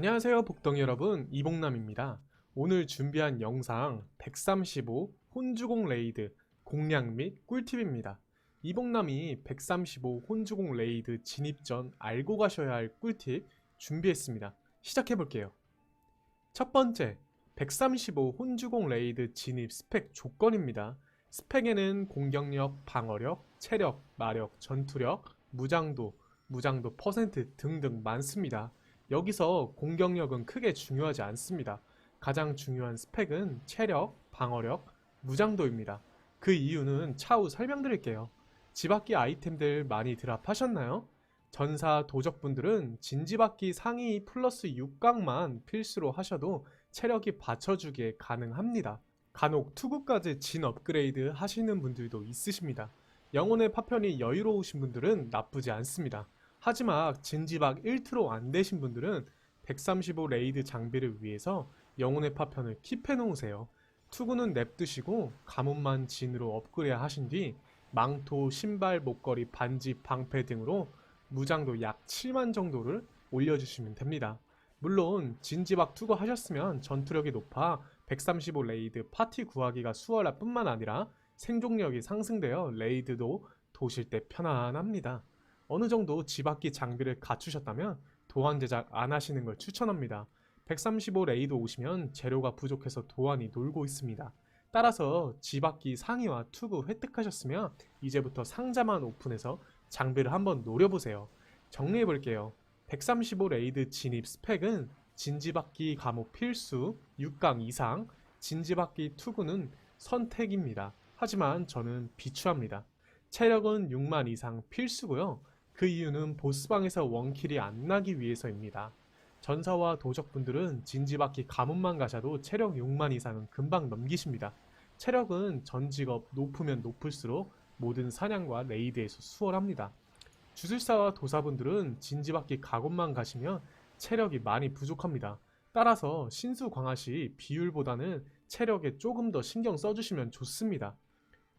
안녕하세요 복덩이 여러분. 이봉남입니다. 오늘 준비한 영상 135 혼주공 레이드 공략 및 꿀팁입니다. 이봉남이 135 혼주공 레이드 진입 전 알고 가셔야 할 꿀팁 준비했습니다. 시작해 볼게요. 첫 번째 135 혼주공 레이드 진입 스펙 조건입니다. 스펙에는 공격력, 방어력, 체력, 마력, 전투력, 무장도, 무장도 퍼센트 등등 많습니다 여기서 공격력은 크게 중요하지 않습니다. 가장 중요한 스펙은 체력, 방어력, 무장도입니다. 그 이유는 차후 설명드릴게요. 지박기 아이템들 많이 드랍하셨나요? 전사 도적분들은 진지박기 상위 플러스 6강만 필수로 하셔도 체력이 받쳐주기에 가능합니다. 간혹 투구까지 진 업그레이드 하시는 분들도 있으십니다. 영혼의 파편이 여유로우신 분들은 나쁘지 않습니다. 하지만 진지박 1트로 안 되신 분들은 135 레이드 장비를 위해서 영혼의 파편을 킵해 놓으세요. 투구는 냅두시고 가문만 진으로 업그레이드 하신 뒤 망토, 신발, 목걸이, 반지, 방패 등으로 무장도 약 7만 정도를 올려주시면 됩니다. 물론 진지박 투구 하셨으면 전투력이 높아 135 레이드 파티 구하기가 수월할 뿐만 아니라 생존력이 상승되어 레이드도 도실 때 편안합니다. 어느 정도 지박기 장비를 갖추셨다면 도안 제작 안 하시는 걸 추천합니다. 135 레이드 오시면 재료가 부족해서 도안이 놀고 있습니다. 따라서 지박기 상위와 투구 획득하셨으면 이제부터 상자만 오픈해서 장비를 한번 노려보세요. 정리해 볼게요. 135 레이드 진입 스펙은 진지박기 과목 필수 6강 이상, 진지박기 투구는 선택입니다. 하지만 저는 비추합니다. 체력은 6만 이상 필수고요. 그 이유는 보스방에서 원킬이 안 나기 위해서입니다. 전사와 도적분들은 진지바퀴 가문만 가셔도 체력 6만 이상은 금방 넘기십니다. 체력은 전 직업 높으면 높을수록 모든 사냥과 레이드에서 수월합니다. 주술사와 도사분들은 진지바퀴 가군만 가시면 체력이 많이 부족합니다. 따라서 신수 광화시 비율보다는 체력에 조금 더 신경 써주시면 좋습니다.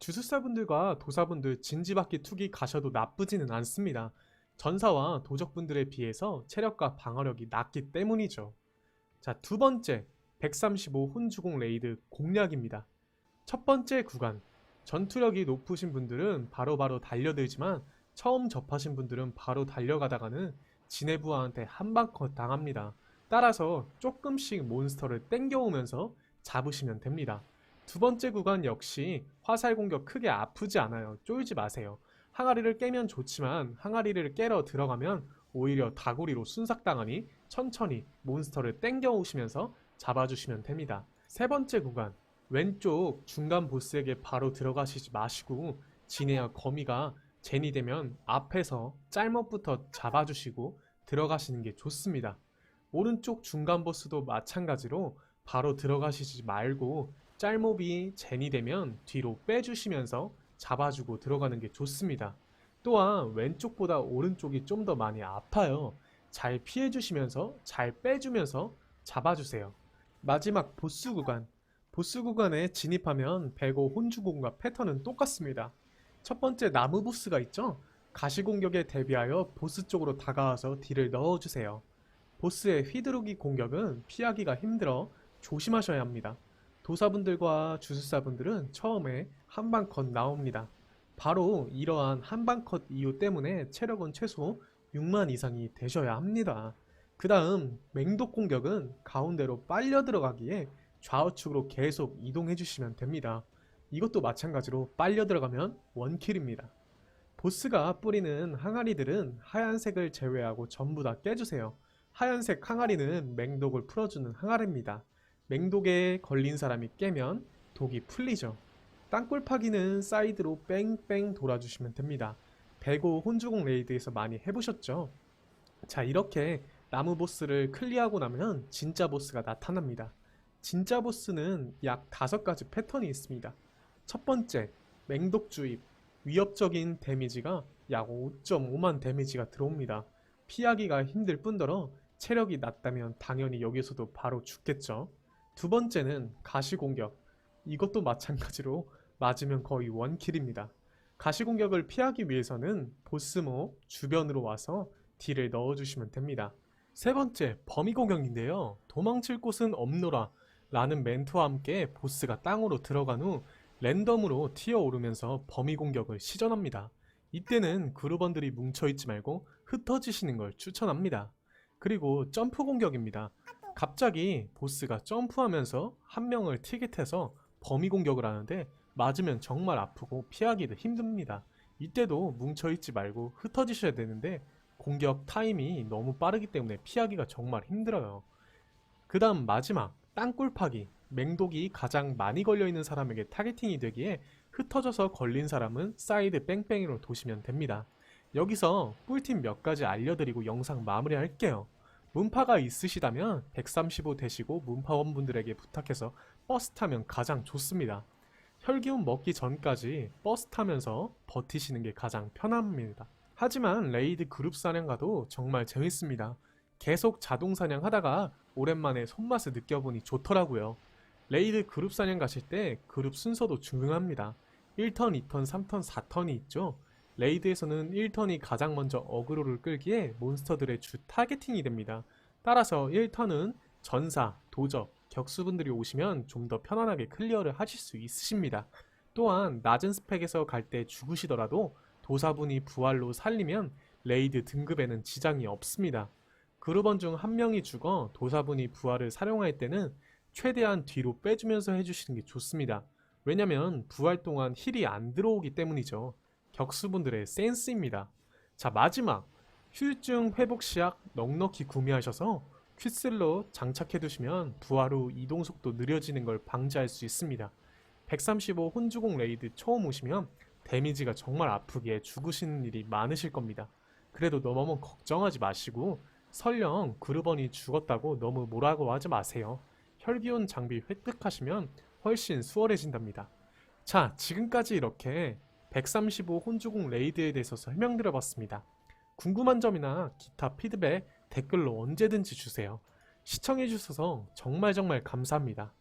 주술사분들과 도사분들 진지바퀴 투기 가셔도 나쁘지는 않습니다. 전사와 도적분들에 비해서 체력과 방어력이 낮기 때문이죠. 자, 두 번째, 135 혼주공 레이드 공략입니다. 첫 번째 구간, 전투력이 높으신 분들은 바로바로 달려들지만 처음 접하신 분들은 바로 달려가다가는 지네부아한테 한방컷 당합니다. 따라서 조금씩 몬스터를 땡겨오면서 잡으시면 됩니다. 두 번째 구간 역시 화살 공격 크게 아프지 않아요. 쫄지 마세요. 항아리를 깨면 좋지만 항아리를 깨러 들어가면 오히려 다구리로 순삭당하니 천천히 몬스터를 땡겨 오시면서 잡아주시면 됩니다. 세 번째 구간 왼쪽 중간 보스에게 바로 들어가시지 마시고 진해야 거미가 젠이 되면 앞에서 짤먹부터 잡아주시고 들어가시는 게 좋습니다. 오른쪽 중간 보스도 마찬가지로 바로 들어가시지 말고 짤몹이 젠이 되면 뒤로 빼주시면서 잡아주고 들어가는 게 좋습니다. 또한 왼쪽보다 오른쪽이 좀 더 많이 아파요. 잘 피해주시면서 잘 빼주면서 잡아주세요. 마지막 보스 구간. 보스 구간에 진입하면 배고 혼주공과 패턴은 똑같습니다. 첫 번째 나무 보스가 있죠? 가시 공격에 대비하여 보스 쪽으로 다가와서 딜을 넣어주세요. 보스의 휘두르기 공격은 피하기가 힘들어 조심하셔야 합니다. 도사분들과 주술사분들은 처음에 한방컷 나옵니다. 바로 이러한 한방컷 이유 때문에 체력은 최소 6만 이상이 되셔야 합니다. 그 다음 맹독 공격은 가운데로 빨려 들어가기에 좌우측으로 계속 이동해 주시면 됩니다. 이것도 마찬가지로 빨려 들어가면 원킬입니다. 보스가 뿌리는 항아리들은 하얀색을 제외하고 전부 다 깨주세요. 하얀색 항아리는 맹독을 풀어주는 항아리입니다. 맹독에 걸린 사람이 깨면 독이 풀리죠. 땅굴 파기는 사이드로 뺑뺑 돌아주시면 됩니다. 배고 혼주공 레이드에서 많이 해보셨죠? 자 이렇게 나무 보스를 클리어하고 나면 진짜 보스가 나타납니다. 진짜 보스는 약 다섯 가지 패턴이 있습니다. 첫 번째, 맹독 주입. 위협적인 데미지가 약 5.5만 데미지가 들어옵니다. 피하기가 힘들 뿐더러 체력이 낮다면 당연히 여기서도 바로 죽겠죠. 두 번째는 가시 공격. 이것도 마찬가지로 맞으면 거의 원킬입니다. 가시 공격을 피하기 위해서는 보스모 주변으로 와서 딜을 넣어주시면 됩니다. 세 번째, 범위 공격인데요. 도망칠 곳은 없노라 라는 멘트와 함께 보스가 땅으로 들어간 후 랜덤으로 튀어 오르면서 범위 공격을 시전합니다. 이때는 그루번들이 뭉쳐있지 말고 흩어지시는 걸 추천합니다. 그리고 점프 공격입니다. 갑자기 보스가 점프하면서 한 명을 티겟해서 범위 공격을 하는데 맞으면 정말 아프고 피하기도 힘듭니다. 이때도 뭉쳐있지 말고 흩어지셔야 되는데 공격 타임이 너무 빠르기 때문에 피하기가 정말 힘들어요. 그 다음 마지막 땅굴 파기 맹독이 가장 많이 걸려있는 사람에게 타겟팅이 되기에 흩어져서 걸린 사람은 사이드 뺑뺑이로 도시면 됩니다. 여기서 꿀팁 몇 가지 알려드리고 영상 마무리할게요. 문파가 있으시다면 135 되시고 문파원분들에게 부탁해서 버스 타면 가장 좋습니다. 혈기운 먹기 전까지 버스 타면서 버티시는 게 가장 편합니다. 하지만 레이드 그룹 사냥가도 정말 재밌습니다. 계속 자동 사냥 하다가 오랜만에 손맛을 느껴보니 좋더라고요. 레이드 그룹 사냥 가실 때 그룹 순서도 중요합니다. 1턴, 2턴, 3턴, 4턴이 있죠. 레이드에서는 1턴이 가장 먼저 어그로를 끌기에 몬스터들의 주 타겟팅이 됩니다. 따라서 1턴은 전사, 도적, 격수분들이 오시면 좀 더 편안하게 클리어를 하실 수 있으십니다. 또한 낮은 스펙에서 갈 때 죽으시더라도 도사분이 부활로 살리면 레이드 등급에는 지장이 없습니다. 그룹원 중한 명이 죽어 도사분이 부활을 사용할 때는 최대한 뒤로 빼주면서 해주시는 게 좋습니다. 왜냐면 부활 동안 힐이 안 들어오기 때문이죠. 격수분들의 센스입니다. 자 마지막 휴증 회복 시약 넉넉히 구매하셔서 퀴슬로 장착해 두시면 후 이동 속도 느려지는 걸 방지할 수 있습니다. 135 혼주공 레이드 처음 오시면 데미지가 정말 아프게 죽으시는 일이 많으실 겁니다. 그래도 너무 걱정하지 마시고 설령 그루번이 죽었다고 너무 뭐라고 하지 마세요. 혈기운 장비 획득하시면 훨씬 수월해진답니다. 자, 지금까지 이렇게 135 혼주공 레이드에 대해서 설명드려봤습니다. 궁금한 점이나 기타 피드백 댓글로 언제든지 주세요. 시청해주셔서 정말 정말 감사합니다.